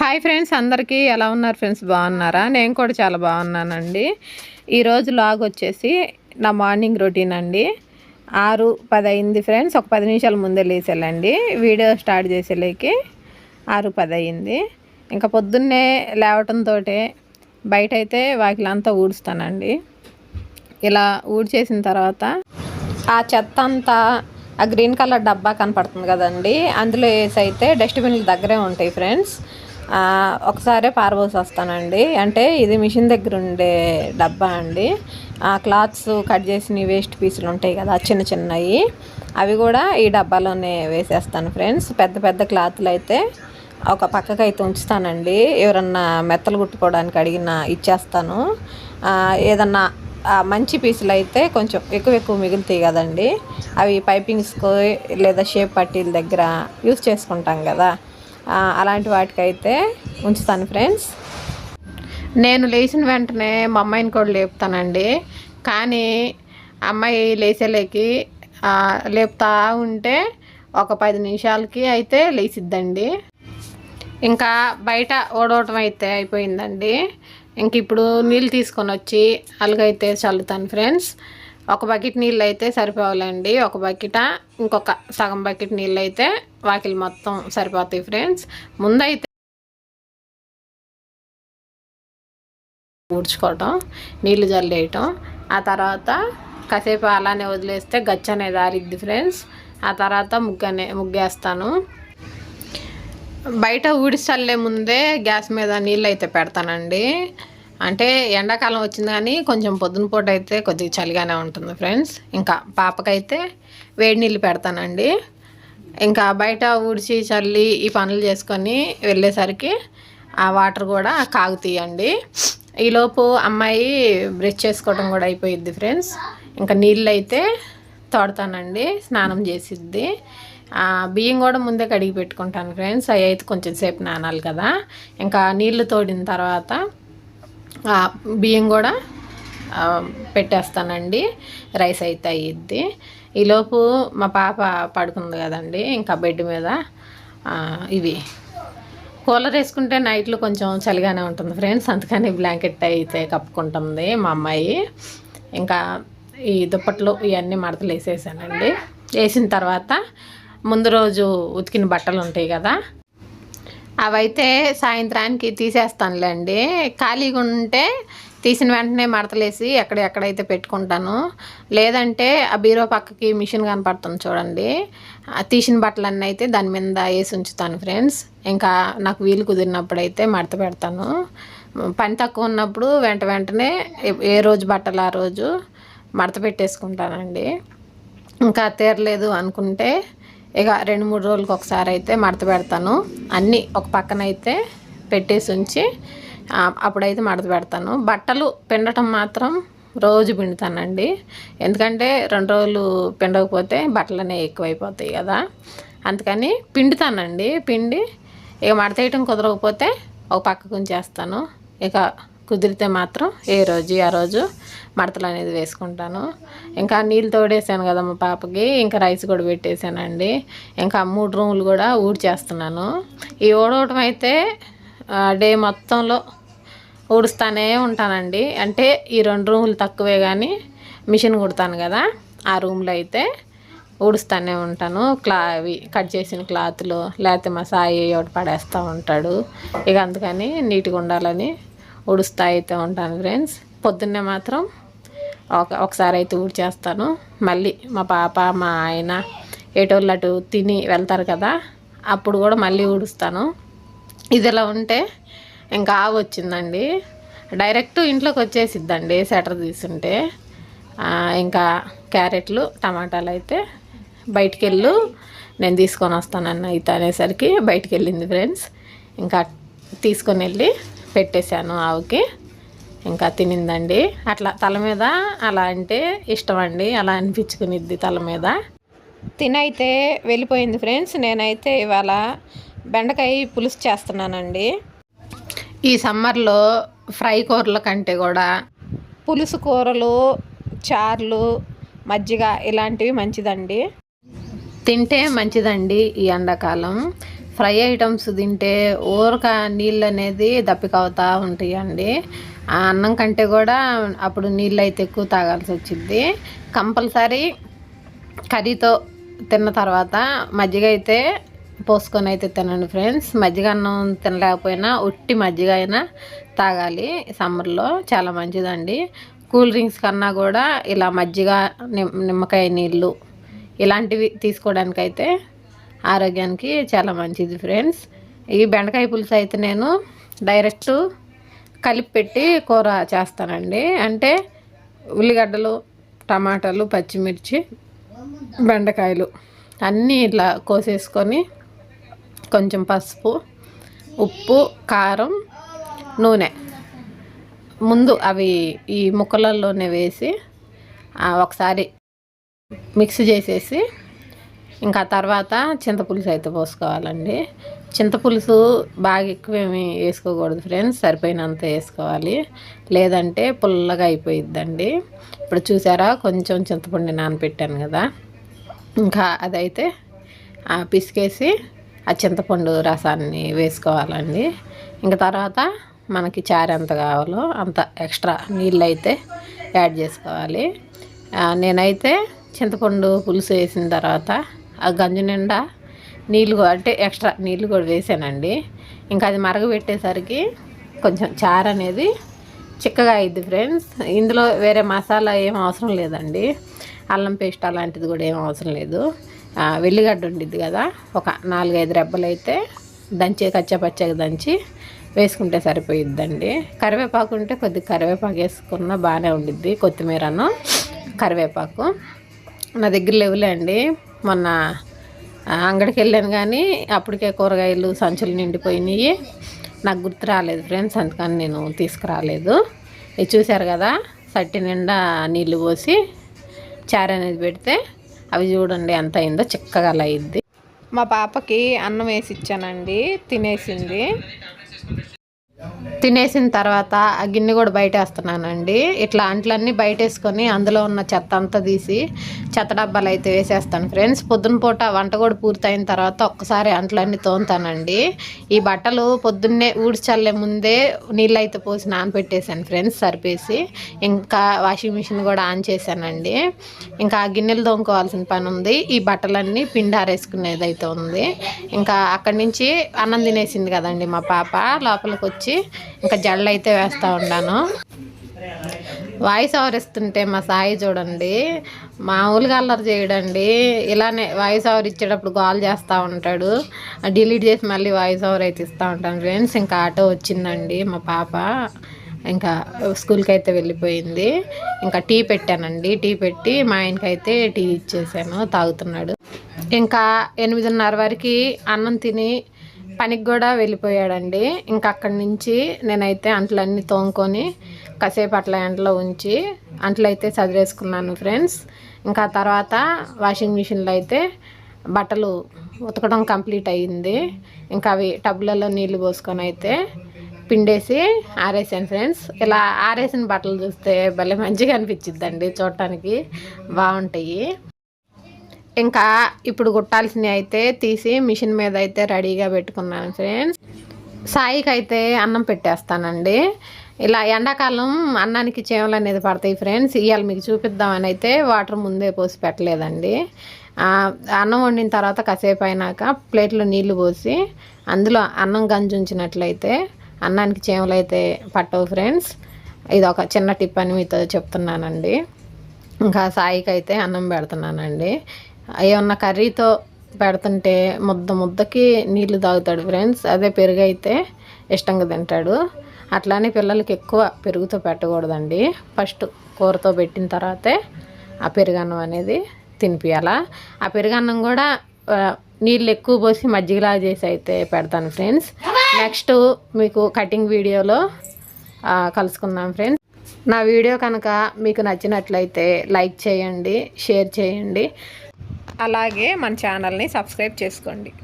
Hi friends అందరికీ ఎలా ఉన్నారు ఫ్రెండ్స్? బాగున్నారా? నేను కూడా చాలా బాగున్నానండి. ఈరోజు లాగ్ వచ్చేసి నా మార్నింగ్ రొటీన్ అండి. ఆరు పది అయింది ఫ్రెండ్స్. ఒక పది నిమిషాల ముందే లేచేళ్ళండి వీడియో స్టార్ట్ చేసేలేకి ఆరు పది అయింది. ఇంకా పొద్దున్నే లేవటంతో బయట అయితే వాకిలంతా ఊడుస్తానండి. ఇలా ఊడ్చేసిన తర్వాత ఆ చెత్త అంతా ఆ గ్రీన్ కలర్ డబ్బా కనపడుతుంది కదండి. అందులో వేసి అయితే డస్ట్బిన్లు దగ్గరే ఉంటాయి ఫ్రెండ్స్. ఒకసారే పారబోసి వస్తానండి. అంటే ఇది మిషన్ దగ్గర ఉండే డబ్బా అండి. ఆ క్లాత్స్ కట్ చేసిన వేస్ట్ పీసులు ఉంటాయి కదా చిన్న చిన్నవి అవి కూడా ఈ డబ్బాలోనే వేసేస్తాను ఫ్రెండ్స్. పెద్ద పెద్ద క్లాత్లు అయితే ఒక పక్కకు అయితే ఉంచుతానండి. ఎవరన్నా మెత్తలు కుట్టుకోవడానికి అడిగిన ఇచ్చేస్తాను. ఏదన్నా మంచి పీసులు అయితే కొంచెం ఎక్కువ ఎక్కువ మిగులుతాయి కదండి. అవి పైపింగ్స్కో లేదా షేప్ పట్టీల దగ్గర యూస్ చేసుకుంటాం కదా. అలాంటి వాటికైతే ఉంచుతాను ఫ్రెండ్స్. నేను లేచిన వెంటనే మా అమ్మాయిని కూడా లేపుతానండి. కానీ అమ్మాయి లేచేలేకి లేపుతా ఉంటే ఒక పది నిమిషాలకి అయితే లేచిద్దండి. ఇంకా బయట ఓడవటం అయితే అయిపోయిందండి. ఇంక ఇప్పుడు నీళ్ళు తీసుకొని వచ్చి అలాగైతే చల్లుతాను ఫ్రెండ్స్. ఒక బకెట్ నీళ్ళు అయితే సరిపోవాలండి. ఒక బకెట ఇంకొక సగం బకెట్ నీళ్ళు అయితే వాకిలి మొత్తం సరిపోతాయి ఫ్రెండ్స్. ముందైతే ఊడ్చుకోవటం నీళ్ళు జల్లేయటం ఆ తర్వాత కాసేపు అలానే వదిలేస్తే గచ్చ అనేది ఆరిద్ది ఫ్రెండ్స్. ఆ తర్వాత ముగ్గనే ముగ్గేస్తాను. బయట ఊడిచల్లే ముందే గ్యాస్ మీద నీళ్ళు అయితే పెడతానండి. అంటే ఎండాకాలం వచ్చింది కానీ కొంచెం పొద్దున పూట అయితే కొద్దిగా చలిగానే ఉంటుంది ఫ్రెండ్స్. ఇంకా పాపకైతే వేడి నీళ్ళు పెడతానండి. ఇంకా బయట ఊడ్చి చల్లి ఈ పనులు చేసుకొని వెళ్ళేసరికి ఆ వాటర్ కూడా కాగుతీయండి. ఈలోపు అమ్మాయి బ్రష్ చేసుకోవడం కూడా అయిపోయిద్ది ఫ్రెండ్స్. ఇంకా నీళ్ళు అయితే తోడతానండి స్నానం చేసిద్ది. బియ్యం కూడా ముందే కడిగి పెట్టుకుంటాను ఫ్రెండ్స్. అవి అయితే కొంచెం సేపు నానాలి కదా. ఇంకా నీళ్ళు తోడిన తర్వాత బియ్యం కూడా పెట్టేస్తానండి. రైస్ అయితే అయ్యిద్ది ఈలోపు మా పాప పడుకుంది కదండి ఇంకా బెడ్ మీద. ఇవి. కూలర్ వేసుకుంటే నైట్లో కొంచెం చలిగానే ఉంటుంది ఫ్రెండ్స్ అందుకని బ్లాంకెట్ అయితే కప్పుకుంటుంది మా అమ్మాయి. ఇంకా ఈ దుప్పట్లు ఇవన్నీ మడతలు వేసేసానండి. వేసిన తర్వాత ముందు రోజు ఉతికిన బట్టలు ఉంటాయి కదా. అవైతే సాయంత్రానికి తీసేస్తానులేండి. ఖాళీగా ఉంటే తీసిన వెంటనే మడతలేసి ఎక్కడ ఎక్కడైతే పెట్టుకుంటాను లేదంటే ఆ బీరో పక్కకి మిషన్ కనపడుతుంది చూడండి. తీసిన బట్టలన్నీ అయితే దాని మీద వేసి ఉంచుతాను ఫ్రెండ్స్. ఇంకా నాకు వీలు కుదిరినప్పుడు అయితే మడత పెడతాను. పని తక్కువ ఉన్నప్పుడు వెంట వెంటనే ఏ- ఏ రోజు బట్టలు ఆ రోజు మడత పెట్టేసుకుంటానండి. ఇంకా తీరలేదు అనుకుంటే ఇక రెండు మూడు రోజులకు ఒకసారి అయితే మడత పెడతాను. అన్నీ ఒక పక్కన అయితే పెట్టేసి ఉంచి అప్పుడైతే మడత పెడతాను. బట్టలు పిండటం మాత్రం రోజు పిండుతానండి. ఎందుకంటే రెండు రోజులు పిండకపోతే బట్టలు అనేవి ఎక్కువైపోతాయి కదా. అందుకని పిండుతానండి. పిండి ఇక మడత వేయటం కుదరకపోతే ఒక పక్కకు ఉంచేస్తాను ఇక కుదిరితే మాత్రం ఏ రోజు ఆ రోజు మడతలు అనేది వేసుకుంటాను. ఇంకా నీళ్ళు తోడేసాను కదా మా పాపకి ఇంకా రైస్ కూడా పెట్టేశానండి. ఇంకా మూడు రూములు కూడా ఊడ్చేస్తున్నాను. ఈ ఊడవటం అయితే డే మొత్తంలో ఊడుస్తానే ఉంటానండి. అంటే ఈ రెండు రూములు తక్కువే కానీ మిషన్ కుడతాను కదా ఆ రూమ్లో అయితే ఊడుస్తూనే ఉంటాను. క్లా అవి కట్ చేసిన క్లాత్లు లేకపోతే మా సాయి ఒకటి పడేస్తూ ఉంటాడు. ఇక అందుకని నీట్గా ఉండాలని ఊడుస్తూ అయితే ఉంటాను ఫ్రెండ్స్ పొద్దున్నే మాత్రం ఒక ఒకసారి అయితే ఊడ్చేస్తాను. మళ్ళీ మా పాప మా ఆయన ఎటోళ్ళు అటు తిని వెళ్తారు కదా అప్పుడు కూడా మళ్ళీ ఊడుస్తాను. ఇదిలా ఉంటే ఇంకా ఆవు వచ్చిందండి. డైరెక్ట్ ఇంట్లోకి వచ్చేసిద్దండి సెటర్ తీసుంటే. ఇంకా క్యారెట్లు టమాటాలు అయితే బయటికి వెళ్ళు నేను తీసుకొని వస్తానన్న అయితే అనేసరికి బయటికి వెళ్ళింది ఫ్రెండ్స్ ఇంకా తీసుకొని వెళ్ళి పెట్టేశాను ఆవుకి. ఇంకా తినిందండి. అట్లా తల మీద అలా అంటే ఇష్టం అండి అలా అనిపించుకునిద్ది తల మీద. తినైతే వెళ్ళిపోయింది ఫ్రెండ్స్. నేనైతే ఇవాళ బెండకాయ పులుసు చేస్తున్నానండి. ఈ సమ్మర్లో ఫ్రై కూరల కంటే కూడా పులుసు కూరలు చార్లు మజ్జిగ ఇలాంటివి మంచిదండి. తింటే మంచిదండి ఈ ఎండాకాలం. ఫ్రై ఐటమ్స్ తింటే ఊరక నీళ్ళు అనేది దప్పికవుతూ ఉంటాయండి. ఆ అన్నం కంటే కూడా అప్పుడు నీళ్ళు అయితే ఎక్కువ తాగాల్సి వచ్చింది కంపల్సరీ కర్రీతో తిన్న తర్వాత మజ్జిగ అయితే పోసుకొని అయితే తినండి ఫ్రెండ్స్. మజ్జిగ అన్నం తినలేకపోయినా ఉట్టి మజ్జిగ అయినా తాగాలి సమ్మర్లో. చాలా మంచిదండి. కూల్ డ్రింక్స్ కన్నా కూడా ఇలా మజ్జిగ నిమ్మకాయ నీళ్ళు ఇలాంటివి తీసుకోవడానికైతే ఆరోగ్యానికి చాలా మంచిది ఫ్రెండ్స్. ఈ బెండకాయ పులుసు అయితే నేను డైరెక్ట్ కలిపి పెట్టి కూర చేస్తానండి. అంటే ఉల్లిగడ్డలు టమాటాలు పచ్చిమిర్చి బెండకాయలు అన్నీ ఇట్లా కోసేసుకొని కొంచెం పసుపు ఉప్పు కారం నూనె. ముందు అవి ఈ ముక్కలలోనే వేసి ఒకసారి మిక్స్ చేసేసి ఇంకా తర్వాత చింతపులుసు అయితే పోసుకోవాలండి. చింతపులుసు బాగా ఎక్కువేమి వేసుకోకూడదు ఫ్రెండ్స్ సరిపోయినంత వేసుకోవాలి. లేదంటే పుల్లగా అయిపోయిద్దండి. ఇప్పుడు చూసారా కొంచెం చింతపండు నానపెట్టాను కదా. ఇంకా అదైతే పిసికేసి ఆ చింతపండు రసాన్ని వేసుకోవాలండి. ఇంకా తర్వాత మనకి చారు ఎంత కావాలో అంత ఎక్స్ట్రా నీళ్ళు అయితే యాడ్ చేసుకోవాలి. నేనైతే చింతపండు పులుసు వేసిన తర్వాత ఆ గంజు నిండా నీళ్ళు అంటే ఎక్స్ట్రా నీళ్ళు కూడా వేసానండి. ఇంకా అది మరగబెట్టేసరికి కొంచెం చారు అనేది చిక్కగా అయింది ఫ్రెండ్స్. ఇందులో వేరే మసాలా ఏం అవసరం లేదండి. అల్లం పేస్ట్ అలాంటిది కూడా ఏం అవసరం లేదు. వెల్లిగడ్డ ఉండిద్ది కదా ఒక నాలుగైదు రెబ్బలు అయితే దంచి కచ్చపచ్చగా దంచి వేసుకుంటే సరిపోయిద్దండి. కరివేపాకు ఉంటే కొద్దిగా కరివేపాకు వేసుకున్న బాగానే ఉండిద్ది కొత్తిమీరను కరివేపాకు. నా దగ్గర లేవులే అండి. మొన్న అంగడికి వెళ్ళాను కానీ అప్పటికే కూరగాయలు సంచులు నిండిపోయినాయి. నాకు గుర్తు రాలేదు ఫ్రెండ్స్ అందుకని నేను తీసుకురాలేదు. ఇది చూశారు కదా సట్టి నిండా నీళ్ళు పోసి చారు అనేది పెడితే అవి చూడండి ఎంత అయిందో చిక్కగా అలా అయింది. మా పాపకి అన్నం వేసి ఇచ్చానండి తినేసింది. తినేసిన తర్వాత ఆ గిన్నె కూడా బయటేస్తున్నానండి. ఇట్లా అంట్లన్నీ బయటేసుకొని అందులో ఉన్న చెత్త అంతా తీసి చెత్త డబ్బాలు అయితే వేసేస్తాను ఫ్రెండ్స్. పొద్దున పూట వంట కూడా పూర్తయిన తర్వాత ఒక్కసారి అంట్లన్నీ తోముతానండి. ఈ బట్టలు పొద్దున్నే ఊడ్చల్లే ముందే నీళ్ళు అయితే పోసి నానపెట్టేశాను ఫ్రెండ్స్ సరిపేసి. ఇంకా వాషింగ్ మిషన్ కూడా ఆన్ చేశానండి. ఇంకా ఆ గిన్నెలు తోముకోవాల్సిన పని ఉంది. ఈ బట్టలన్నీ పిండారేసుకునేది అయితే ఉంది. ఇంకా అక్కడి నుంచి అన్నం తినేసింది కదండి మా పాప. లోపలికి వచ్చి ఇంకా జడలు అయితే వేస్తూ ఉన్నాను వాయిస్ ఓవర్ ఇస్తుంటే మా సాయి చూడండి మామూలుగా అల్లరి చేయడండి. ఇలానే వాయిస్ ఓవర్ ఇచ్చేటప్పుడు కాల్ చేస్తూ ఉంటాడు. డిలీట్ చేసి మళ్ళీ వాయిస్ ఓవర్ అయితే ఇస్తూ ఉంటాను ఫ్రెండ్స్. ఇంకా ఆటో వచ్చిందండి మా పాప. ఇంకా స్కూల్కి అయితే వెళ్ళిపోయింది. ఇంకా టీ పెట్టానండి. టీ పెట్టి మా ఆయనకైతే టీ ఇచ్చేసాను. తాగుతున్నాడు. ఇంకా ఎనిమిదిన్నర వరకు అన్నం తిని పనికి కూడా వెళ్ళిపోయాడండి. ఇంకా అక్కడి నుంచి నేనైతే అంట్లన్నీ తోముకొని కాసేపు అట్లా ఎండలో ఉంచి అంట్లు అయితే చదివేసుకున్నాను ఫ్రెండ్స్. ఇంకా తర్వాత వాషింగ్ మిషన్లో అయితే బట్టలు ఉతకడం కంప్లీట్ అయ్యింది. ఇంకా అవి టబ్లలో నీళ్ళు పోసుకొని అయితే పిండేసి ఆరేసాను ఫ్రెండ్స్. ఇలా ఆరేసిన బట్టలు చూస్తే భలే మంచిగా అనిపించిద్దండి చూడటానికి. బాగుంటాయి. ఇంకా ఇప్పుడు కుట్టాల్సినవి అయితే తీసి మిషన్ మీద అయితే రెడీగా పెట్టుకున్నాను ఫ్రెండ్స్ సాయికి అయితే అన్నం పెట్టేస్తానండి. ఇలా ఎండాకాలం అన్నానికి చేమలు అనేది పడతాయి ఫ్రెండ్స్ ఇవాళ మీకు చూపిద్దామని అయితే వాటర్ ముందే పోసి పెట్టలేదండి. అన్నం వండిన తర్వాత కాసేపు అయినాక ప్లేట్లో నీళ్ళు పోసి అందులో అన్నం గంజి ఉంచినట్లయితే అన్నానికి చేమలు అయితే పట్టవు ఫ్రెండ్స్ ఇది ఒక చిన్న టిప్ అని మీతో చెప్తున్నానండి. ఇంకా సాయికి అయితే అన్నం పెడుతున్నానండి. ఏమన్నా కర్రీతో పెడుతుంటే ముద్ద ముద్దకి నీళ్ళు తాగుతాడు ఫ్రెండ్స్. అదే పెరుగు అయితే ఇష్టంగా తింటాడు. అట్లానే పిల్లలకి ఎక్కువ పెరుగుతో పెట్టకూడదండి. ఫస్ట్ కూరతో పెట్టిన తర్వాతే ఆ పెరుగన్నం అనేది తినిపించాలా ఆ పెరుగన్నం కూడా నీళ్ళు ఎక్కువ పోసి మజ్జిగలా చేసి అయితే పెడతాను ఫ్రెండ్స్. నెక్స్ట్ మీకు కటింగ్ వీడియోలో కలుసుకుందాం ఫ్రెండ్స్. నా వీడియో కనుక మీకు నచ్చినట్లయితే లైక్ చేయండి షేర్ చేయండి. అలాగే మన ఛానల్ని సబ్స్క్రైబ్ చేసుకోండి.